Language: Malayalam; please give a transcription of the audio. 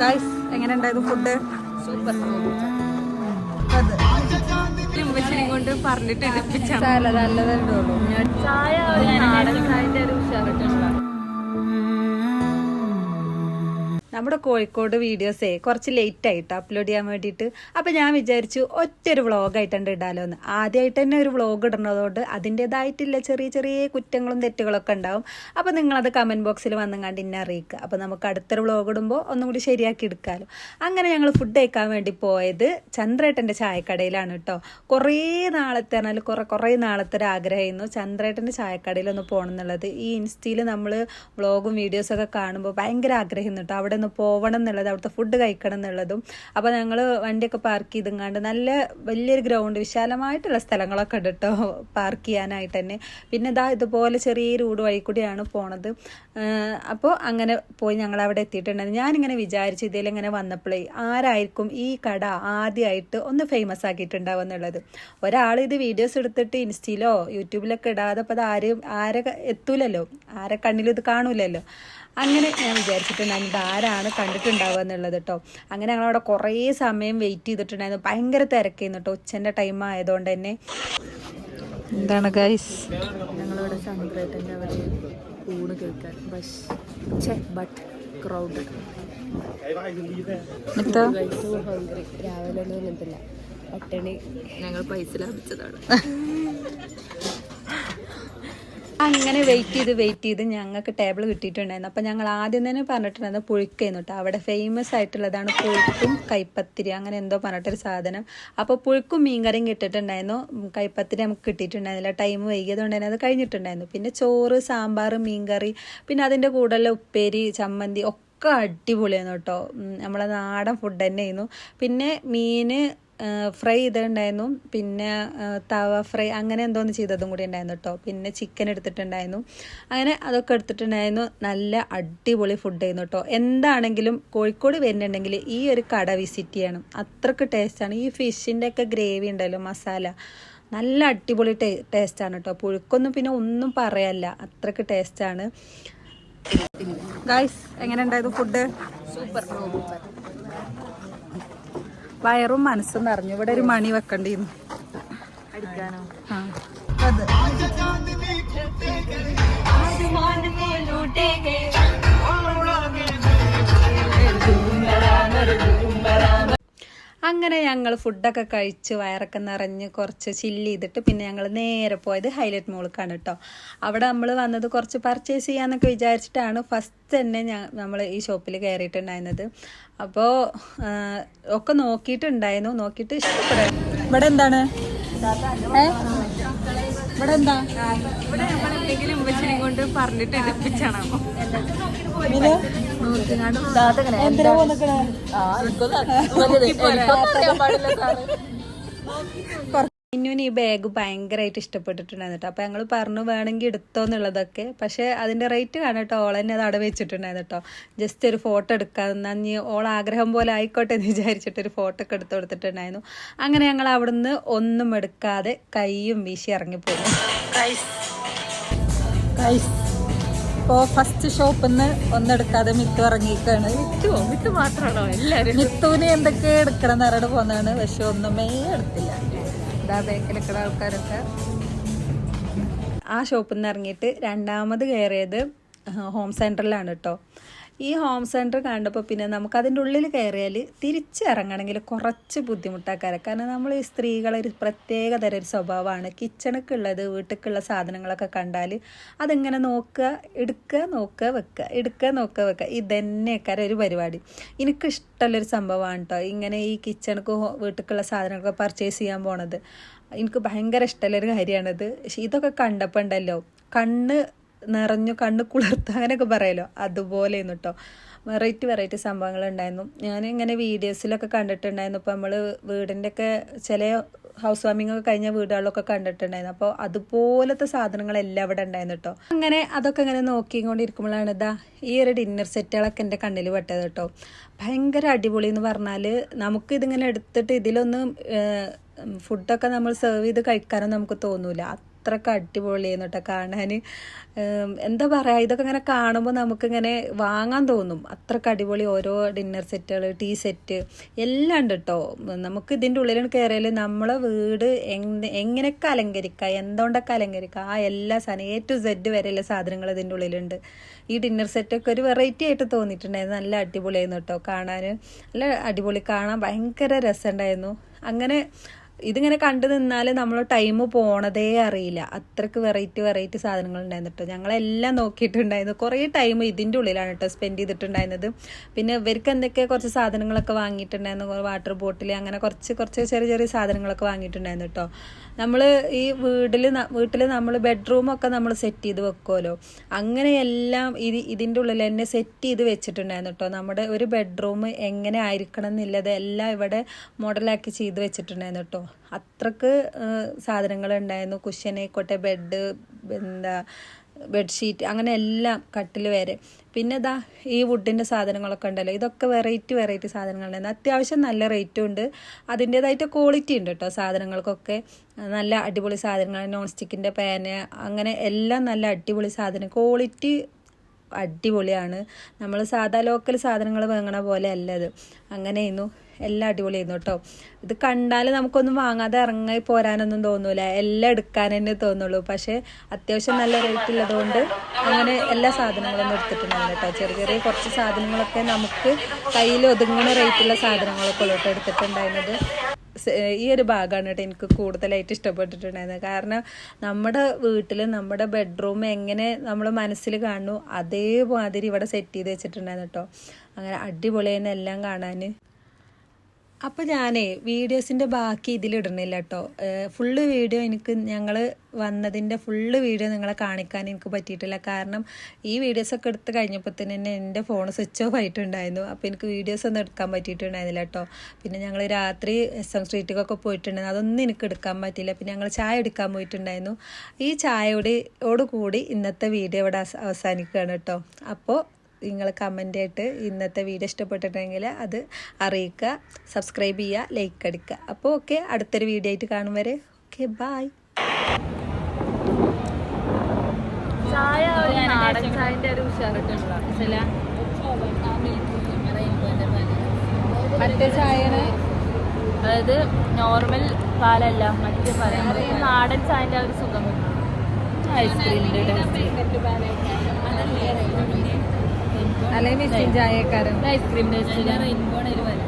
ഗൈസ് എങ്ങനെ ഉണ്ടായിരുന്നു ഫുഡ് സൂപ്പർ കൊണ്ട് പറഞ്ഞിട്ട് ചായ ഒരു നാടൻ ചായന്റെ ഒരു ഉഷാറിട്ടുള്ള നമ്മുടെ കോഴിക്കോട് വീഡിയോസേ കുറച്ച് ലേറ്റ് ആയിട്ട് അപ്ലോഡ് ചെയ്യാൻ വേണ്ടിയിട്ട്. അപ്പം ഞാൻ വിചാരിച്ചു ഒറ്റൊരു വ്ളോഗായിട്ടുണ്ട് ഇടാലോ എന്ന് ആദ്യമായിട്ട് തന്നെ ഒരു വ്ളോഗ് ഇടുന്നതുകൊണ്ട് അതിന്റെതായിട്ടില്ല ചെറിയ ചെറിയ കുറ്റങ്ങളും തെറ്റുകളൊക്കെ ഉണ്ടാവും. അപ്പം നിങ്ങളത് കമന്റ് ബോക്സിൽ വന്നും കണ്ട് ഇന്നെ അറിയിക്കുക അപ്പം നമുക്ക് അടുത്തൊരു വ്ളോഗ് ഇടുമ്പോൾ ഒന്നും കൂടി ശരിയാക്കി എടുക്കാമല്ലോ അങ്ങനെ ഞങ്ങൾ ഫുഡ് കഴിക്കാൻ വേണ്ടി പോയത് ചന്ദ്രേട്ടന്റെ ചായക്കടയിലാണ് കേട്ടോ കുറേ നാളത്തെ പറഞ്ഞാൽ കുറേ കുറേ നാളത്തെ ഒരു ആഗ്രഹമായിരുന്നു ചന്ദ്രേട്ടന്റെ ചായക്കടയിലൊന്ന് പോകണം എന്നുള്ളത് ഈ ഇൻസ്റ്റയിൽ നമ്മൾ വ്ളോഗും വീഡിയോസൊക്കെ കാണുമ്പോൾ ഭയങ്കര ആഗ്രഹം കേട്ടോ അവിടെ ഒന്ന് പോകണം എന്നുള്ളത് അവിടുത്തെ ഫുഡ് കഴിക്കണം എന്നുള്ളതും. അപ്പോൾ ഞങ്ങൾ വണ്ടിയൊക്കെ പാർക്ക് ചെയ്തെങ്ങാണ്ട് നല്ല വലിയൊരു ഗ്രൗണ്ട് വിശാലമായിട്ടുള്ള സ്ഥലങ്ങളൊക്കെ ഉണ്ട് കേട്ടോ പാർക്ക് ചെയ്യാനായിട്ട് തന്നെ. പിന്നെ ഇതാ ഇതുപോലെ ചെറിയ റൂഡ് വഴി കൂടിയാണ് പോണത്. അപ്പോൾ അങ്ങനെ പോയി ഞങ്ങൾ അവിടെ എത്തിയിട്ടുണ്ടായിരുന്നു ഞാനിങ്ങനെ വിചാരിച്ചു ഇതിലിങ്ങനെ വന്നപ്പോഴേ ആരായിരിക്കും ഈ കട ആദ്യമായിട്ട് ഒന്ന് ഫേമസ് ആക്കിയിട്ടുണ്ടാവുക എന്നുള്ളത്. ഒരാൾ ഇത് വീഡിയോസ് എടുത്തിട്ട് ഇൻസ്റ്റയിലോ യൂട്യൂബിലൊക്കെ ഇടാതെ അപ്പോൾ അത് ആരും ആരെ എത്തൂലല്ലോ. ആരെ കണ്ണിലും ഇത് കാണൂലല്ലോ. അങ്ങനെ ഞാൻ വിചാരിച്ചിട്ടുണ്ടായിരുന്നു ഇത് ആരാണ് കണ്ടിട്ടുണ്ടാവുക എന്നുള്ളത് കേട്ടോ അങ്ങനെ ഞങ്ങളവിടെ കുറേ സമയം വെയിറ്റ് ചെയ്തിട്ടുണ്ടായിരുന്നു. ഭയങ്കര തിരക്കായിരുന്നു കേട്ടോ ഉച്ചന്റെ ടൈം ആയതുകൊണ്ട് തന്നെ. എന്താണ് ഗൈസ് ഞങ്ങളിവിടെ ചന്ദ്രേട്ടന്റെ അവിടെ ഊണ് കേൾക്കാൻ ബസ് ചെക്ക് ബട്ട് ക്രൗഡ് രാവിലെ ഒന്നും ഞങ്ങൾ പൈസ ലാഭിച്ചതാണ്. അങ്ങനെ വെയിറ്റ് ചെയ്ത് വെയിറ്റ് ചെയ്ത് ഞങ്ങൾക്ക് ടേബിൾ കിട്ടിയിട്ടുണ്ടായിരുന്നു. അപ്പം ഞങ്ങൾ ആദ്യം തന്നെ പറഞ്ഞിട്ടുണ്ടായിരുന്നു പുഴുക്കായിരുന്നു കേട്ടോ അവിടെ ഫേമസ് ആയിട്ടുള്ളതാണ് പുഴുക്കും കൈപ്പത്തിരി അങ്ങനെ എന്തോ പറഞ്ഞിട്ടൊരു സാധനം. അപ്പോൾ പുഴുക്കും മീൻകറിയും കിട്ടിയിട്ടുണ്ടായിരുന്നു. കൈപ്പത്തിരി നമുക്ക് കിട്ടിയിട്ടുണ്ടായിരുന്നില്ല. ടൈം വൈകിയതുകൊണ്ട് തന്നെ അത് കഴിഞ്ഞിട്ടുണ്ടായിരുന്നു. പിന്നെ ചോറ് സാമ്പാർ മീൻകറി പിന്നെ അതിന്റെ കൂടെയുള്ള ഉപ്പേരി ചമ്മന്തി ഒക്കെ അടിപൊളിയായിരുന്നു കേട്ടോ നമ്മളെ നാടൻ ഫുഡ് തന്നെയായിരുന്നു. പിന്നെ മീൻ ഫ്രൈ ചെയ്തിട്ടുണ്ടായിരുന്നു. പിന്നെ തവ ഫ്രൈ അങ്ങനെ എന്തോന്ന് ചെയ്തതും കൂടി ഉണ്ടായിരുന്നു കേട്ടോ. പിന്നെ ചിക്കൻ എടുത്തിട്ടുണ്ടായിരുന്നു. അങ്ങനെ അതൊക്കെ എടുത്തിട്ടുണ്ടായിരുന്നു. നല്ല അടിപൊളി ഫുഡ് ആയിരുന്നു കേട്ടോ. എന്താണെങ്കിലും കോഴിക്കോട് വരുന്നുണ്ടെങ്കിൽ ഈ ഒരു കട വിസിറ്റ് ചെയ്യണം. അത്രയ്ക്ക് ടേസ്റ്റാണ് ഈ ഫിഷിന്റെ ഒക്കെ ഗ്രേവി ഉണ്ടല്ലോ മസാല നല്ല അടിപൊളി ടേ ടേസ്റ്റാണ് കേട്ടോ. പുഴുക്കൊന്നും പിന്നെ ഒന്നും പറയല്ല. അത്രയ്ക്ക് ടേസ്റ്റാണ് ഗായ്സ് എങ്ങനെ ഉണ്ടായിരുന്നു ഫുഡ് സൂപ്പർ വയറും മനസ്സും നിറഞ്ഞു. ഇവിടെ ഒരു മണി വെക്കണ്ടിരുന്നു അടിക്കാനോ? ആ. അത്. അങ്ങനെ ഞങ്ങൾ ഫുഡൊക്കെ കഴിച്ച് വയറൊക്കെ നിറഞ്ഞ് കുറച്ച് ചില്ല് ചെയ്തിട്ട് പിന്നെ ഞങ്ങൾ നേരെ പോയത് ഹൈലൈറ്റ് മോൾക്കാണ് കേട്ടോ അവിടെ നമ്മൾ വന്നത് കുറച്ച് പർച്ചേസ് ചെയ്യാന്നൊക്കെ വിചാരിച്ചിട്ടാണ് ഫസ്റ്റ് തന്നെ ഞാൻ നമ്മൾ ഈ ഷോപ്പിൽ കയറിയിട്ടുണ്ടായിരുന്നത് അപ്പോൾ ഒക്കെ നോക്കിയിട്ടുണ്ടായിരുന്നു. നോക്കിയിട്ട് ഇഷ്ടപ്പെടാൻ ഇവിടെ എന്താണ്? ഏ? ഇവിടെ എന്താ ഇവിടെ നമ്മൾ എന്തെങ്കിലും ഉമ്മച്ചിനെ കൊണ്ട് പറഞ്ഞിട്ട് എടുപ്പിച്ചാണോ ഇത്? എന്തിനാ പോന്നിക്കണേ ഇന്നുവിന് ഈ ബാഗ് ഭയങ്കരമായിട്ട് ഇഷ്ടപ്പെട്ടിട്ടുണ്ടായിരുന്നു കേട്ടോ അപ്പോൾ ഞങ്ങൾ പറഞ്ഞു വേണമെങ്കിൽ എടുത്തോ എന്നുള്ളതൊക്കെ പക്ഷേ അതിന്റെ റേറ്റ് കാണാം കേട്ടോ. ഓൾ തന്നെ അത് അവിടെ വെച്ചിട്ടുണ്ടായിരുന്നു കേട്ടോ. ജസ്റ്റ് ഒരു ഫോട്ടോ എടുക്കാമെന്ന് നീ ഓൾ ആഗ്രഹം പോലെ ആയിക്കോട്ടെ എന്ന് വിചാരിച്ചിട്ട് ഒരു ഫോട്ടോ ഒക്കെ എടുത്ത് കൊടുത്തിട്ടുണ്ടായിരുന്നു. അങ്ങനെ ഞങ്ങൾ അവിടുന്ന് ഒന്നും എടുക്കാതെ കൈയും വീശി ഇറങ്ങിപ്പോയി ഇപ്പോൾ ഫസ്റ്റ് ഷോപ്പിൽ നിന്ന് ഒന്നെടുക്കാതെ മിത്തു ഇറങ്ങിയിരിക്കുകയാണ്. മിത്തുവോ മിത്തു മാത്രമാണോ എല്ലാവരും മിത്തുവിന് എന്തൊക്കെ എടുക്കണം എന്ന് പോകുന്നതാണ് പക്ഷെ ഒന്നുമേ എടുത്തില്ല. ഇതാ ബേക്കിലൊക്കെ ആൾക്കാരൊക്കെ? ആ ഷോപ്പിൽ നിന്ന് ഇറങ്ങിയിട്ട് രണ്ടാമത് കയറിയത് ഹോം സെന്ററിലാണ് കേട്ടോ ഈ ഹോം സെന്റർ കണ്ടപ്പോൾ പിന്നെ നമുക്ക് അതിന്റെ ഉള്ളിൽ കയറിയാൽ തിരിച്ചിറങ്ങണമെങ്കിൽ കുറച്ച് ബുദ്ധിമുട്ടാക്കാരം. കാരണം നമ്മൾ ഈ സ്ത്രീകളെ ഒരു പ്രത്യേക തരം ഒരു സ്വഭാവമാണ്. കിച്ചണക്കുള്ളത് വീട്ടിലേക്കുള്ള സാധനങ്ങളൊക്കെ കണ്ടാൽ അതിങ്ങനെ നോക്കുക എടുക്കുക നോക്കുക വെക്കുക എടുക്കുക നോക്കുക വെക്കുക. ഇതന്നെയൊക്കെ ഒരു പരിപാടി. എനിക്കിഷ്ടമുള്ളൊരു സംഭവമാണ് കേട്ടോ ഇങ്ങനെ ഈ കിച്ചണക്ക് വീട്ടിലേക്കുള്ള സാധനങ്ങളൊക്കെ പർച്ചേസ് ചെയ്യാൻ പോണത്. എനിക്ക് ഭയങ്കര ഇഷ്ടമുള്ളൊരു കാര്യമാണിത്. പക്ഷേ ഇതൊക്കെ കണ്ടപ്പോൾ ഉണ്ടല്ലോ കണ്ണ് നിറഞ്ഞു കണ്ണ് കുളിർത്ത് അങ്ങനെയൊക്കെ പറയല്ലോ. അതുപോലെയെന്ന് കേട്ടോ വെറൈറ്റി വെറൈറ്റി സംഭവങ്ങൾ ഉണ്ടായിരുന്നു ഞാൻ ഇങ്ങനെ വീഡിയോസിലൊക്കെ കണ്ടിട്ടുണ്ടായിരുന്നു. ഇപ്പോൾ നമ്മൾ വീടിന്റെ ഒക്കെ ചില ഹൗസ് വാമിംഗ് ഒക്കെ കഴിഞ്ഞ വീടുകളിലൊക്കെ കണ്ടിട്ടുണ്ടായിരുന്നു. അപ്പോൾ അതുപോലത്തെ സാധനങ്ങളെല്ലാം അവിടെ ഉണ്ടായിരുന്നു കേട്ടോ അങ്ങനെ അതൊക്കെ ഇങ്ങനെ നോക്കിക്കൊണ്ടിരിക്കുമ്പോഴാണ് ഇതാ ഈ ഒരു ഡിന്നർ സെറ്റുകളൊക്കെ എന്റെ കണ്ണിൽ പെട്ടത് കേട്ടോ ഭയങ്കര അടിപൊളി എന്ന് പറഞ്ഞാൽ നമുക്ക് ഇതിങ്ങനെ എടുത്തിട്ട് ഇതിലൊന്നും ഫുഡൊക്കെ നമ്മൾ സെർവ് ചെയ്ത് കഴിക്കാനും നമുക്ക് തോന്നൂല. അത്രയ്ക്ക് അടിപൊളിയായിരുന്നു കേട്ടോ കാണാൻ എന്താ പറയുക ഇതൊക്കെ ഇങ്ങനെ കാണുമ്പോൾ നമുക്കിങ്ങനെ വാങ്ങാൻ തോന്നും. അത്രയ്ക്ക് അടിപൊളി ഓരോ ഡിന്നർ സെറ്റുകൾ ടീ സെറ്റ് എല്ലാം ഉണ്ട് കേട്ടോ നമുക്ക് ഇതിന്റെ ഉള്ളിലാണ് കയറിയാൽ നമ്മളെ വീട് എങ് എങ്ങനെയൊക്കെ അലങ്കരിക്കുക എന്തുകൊണ്ടൊക്കെ അലങ്കരിക്കുക ആ എല്ലാ സാധനം എ ടു സെഡ് വരെയുള്ള സാധനങ്ങൾ ഇതിന്റെ ഉള്ളിലുണ്ട്. ഈ ഡിന്നർ സെറ്റൊക്കെ ഒരു വെറൈറ്റി ആയിട്ട് തോന്നിയിട്ടുണ്ടായിരുന്നു. നല്ല അടിപൊളിയായിരുന്നു കേട്ടോ കാണാൻ നല്ല അടിപൊളി കാണാൻ ഭയങ്കര രസമുണ്ടായിരുന്നു. അങ്ങനെ ഇതിങ്ങനെ കണ്ടു നിന്നാൽ നമ്മൾ ടൈം പോണതേ അറിയില്ല. അത്രയ്ക്ക് വെറൈറ്റി വെറൈറ്റി സാധനങ്ങൾ ഉണ്ടായിരുന്നു കേട്ടോ ഞങ്ങളെല്ലാം നോക്കിയിട്ടുണ്ടായിരുന്നു. കുറേ ടൈം ഇതിന്റെ ഉള്ളിലാണ് കേട്ടോ സ്പെൻഡ് ചെയ്തിട്ടുണ്ടായിരുന്നത്. പിന്നെ ഇവർക്ക് എന്തൊക്കെ കുറച്ച് സാധനങ്ങളൊക്കെ വാങ്ങിയിട്ടുണ്ടായിരുന്നു. വാട്ടർ ബോട്ടിൽ അങ്ങനെ കുറച്ച് കുറച്ച് ചെറിയ ചെറിയ സാധനങ്ങളൊക്കെ വാങ്ങിയിട്ടുണ്ടായിരുന്നു കേട്ടോ നമ്മൾ ഈ വീട്ടിൽ വീട്ടിൽ നമ്മൾ ബെഡ്റൂമൊക്കെ നമ്മൾ സെറ്റ് ചെയ്ത് വെക്കുമല്ലോ അങ്ങനെയെല്ലാം ഇത് ഇതിന്റെ ഉള്ളിൽ തന്നെ സെറ്റ് ചെയ്ത് വെച്ചിട്ടുണ്ടായിരുന്നു കേട്ടോ നമ്മുടെ ഒരു ബെഡ്റൂം എങ്ങനെ ആയിരിക്കണം എന്നുള്ളത് എല്ലാം ഇവിടെ മോഡലാക്കി ചെയ്ത് വെച്ചിട്ടുണ്ടായിരുന്നു കേട്ടോ അത്രയ്ക്ക് സാധനങ്ങൾ ഉണ്ടായിരുന്നു കുഷ്യനായിക്കോട്ടെ ബെഡ് എന്താ ബെഡ്ഷീറ്റ് അങ്ങനെ എല്ലാം കട്ടിൽ വരെ. പിന്നെ ഇതാ ഈ വുഡിന്റെ സാധനങ്ങളൊക്കെ ഉണ്ടല്ലോ. ഇതൊക്കെ വെറൈറ്റി വെറൈറ്റി സാധനങ്ങളുണ്ടായിരുന്നു. അത്യാവശ്യം നല്ല റേറ്റും ഉണ്ട്. അതിന്റേതായിട്ട് ക്വാളിറ്റി ഉണ്ട് കേട്ടോ സാധനങ്ങൾക്കൊക്കെ. നല്ല അടിപൊളി സാധനങ്ങൾ നോൺ സ്റ്റിക്കിന്റെ പാന് അങ്ങനെ എല്ലാം നല്ല അടിപൊളി സാധനം. ക്വാളിറ്റി അടിപൊളിയാണ്. നമ്മൾ സാധാ ലോക്കൽ സാധനങ്ങൾ വാങ്ങണ പോലെ അല്ലത് അങ്ങനെയായിരുന്നു. എല്ലാം അടിപൊളിയായിരുന്നു കേട്ടോ. ഇത് കണ്ടാൽ നമുക്കൊന്നും വാങ്ങാതെ ഇറങ്ങി പോരാനൊന്നും തോന്നൂല. എല്ലാം എടുക്കാൻ തന്നെ തോന്നുള്ളൂ. പക്ഷേ അത്യാവശ്യം നല്ല റേറ്റ് ഉള്ളതുകൊണ്ട് അങ്ങനെ എല്ലാ സാധനങ്ങളൊന്നും എടുത്തിട്ടുണ്ടായിരുന്നു കേട്ടോ. ചെറിയ ചെറിയ കുറച്ച് സാധനങ്ങളൊക്കെ നമുക്ക് കയ്യിൽ ഒതുങ്ങുന്ന റേറ്റുള്ള സാധനങ്ങളൊക്കെ ഉള്ളൂ കേട്ടോ എടുത്തിട്ടുണ്ടായിരുന്നത്. ഈ ഒരു ഭാഗമാണ് കേട്ടോ എനിക്ക് കൂടുതലായിട്ട് ഇഷ്ടപ്പെട്ടിട്ടുണ്ടായിരുന്നത്. കാരണം നമ്മുടെ വീട്ടിൽ നമ്മുടെ ബെഡ്റൂം എങ്ങനെ നമ്മൾ മനസ്സിൽ കാണുന്നു അതേമാതിരി ഇവിടെ സെറ്റ് ചെയ്ത് വെച്ചിട്ടുണ്ടായിരുന്നു കേട്ടോ. അങ്ങനെ അടിപൊളിയെന്നെല്ലാം എല്ലാം കാണാൻ അപ്പോൾ ഞാനേ വീഡിയോസിന്റെ ബാക്കി ഇതിലിടണില്ല കേട്ടോ ഫുള്ള് വീഡിയോ എനിക്ക് ഞങ്ങൾ വന്നതിന്റെ ഫുള്ള് വീഡിയോ നിങ്ങളെ കാണിക്കാൻ എനിക്ക് പറ്റിയിട്ടില്ല. കാരണം ഈ വീഡിയോസ് ഒക്കെ എടുത്ത് കഴിഞ്ഞപ്പോൾ തന്നെ എന്റെ ഫോൺ സ്വിച്ച് ഓഫ് ആയിട്ടുണ്ടായിരുന്നു. അപ്പോൾ എനിക്ക് വീഡിയോസ് ഒന്നും എടുക്കാൻ പറ്റിയിട്ടുണ്ടായിരുന്നില്ല കേട്ടോ പിന്നെ ഞങ്ങൾ രാത്രി എസ് എം സ്ട്രീറ്റിക്കൊക്കെ പോയിട്ടുണ്ടായിരുന്നു. അതൊന്നും എനിക്ക് എടുക്കാൻ പറ്റിയില്ല. പിന്നെ ഞങ്ങൾ ചായ എടുക്കാൻ പോയിട്ടുണ്ടായിരുന്നു. ഈ ചായയോട് കൂടി ഇന്നത്തെ വീഡിയോ ഇവിടെ അവസ- അവസാനിക്കുകയാണ് കേട്ടോ. അപ്പോൾ നിങ്ങൾ കമന്റ് ആയിട്ട് ഇന്നത്തെ വീഡിയോ ഇഷ്ടപ്പെട്ടിട്ടുണ്ടെങ്കിൽ അത് അറിയിക്കുക സബ്സ്ക്രൈബ് ചെയ്യുക ലൈക്ക് അടിക്കുക. അപ്പോൾ ഓക്കെ അടുത്തൊരു വീഡിയോ ആയിട്ട് കാണും വരെ. ഓക്കെ ബായ് ചായ ഒരു നാടൻ ചായന്റെ ഒരു ഉഷാറിട്ടുള്ള മറ്റേ ചായന് അതായത് നോർമൽ പാലല്ല മറ്റേ പറയുന്നത് നാടൻ ചായന്റെ ആ ഒരു സുഖം. ഐസ്ക്രീമിന്റെ അല്ലെങ്കിൽ ഐസ്ക്രീം ടേസ്റ്റ്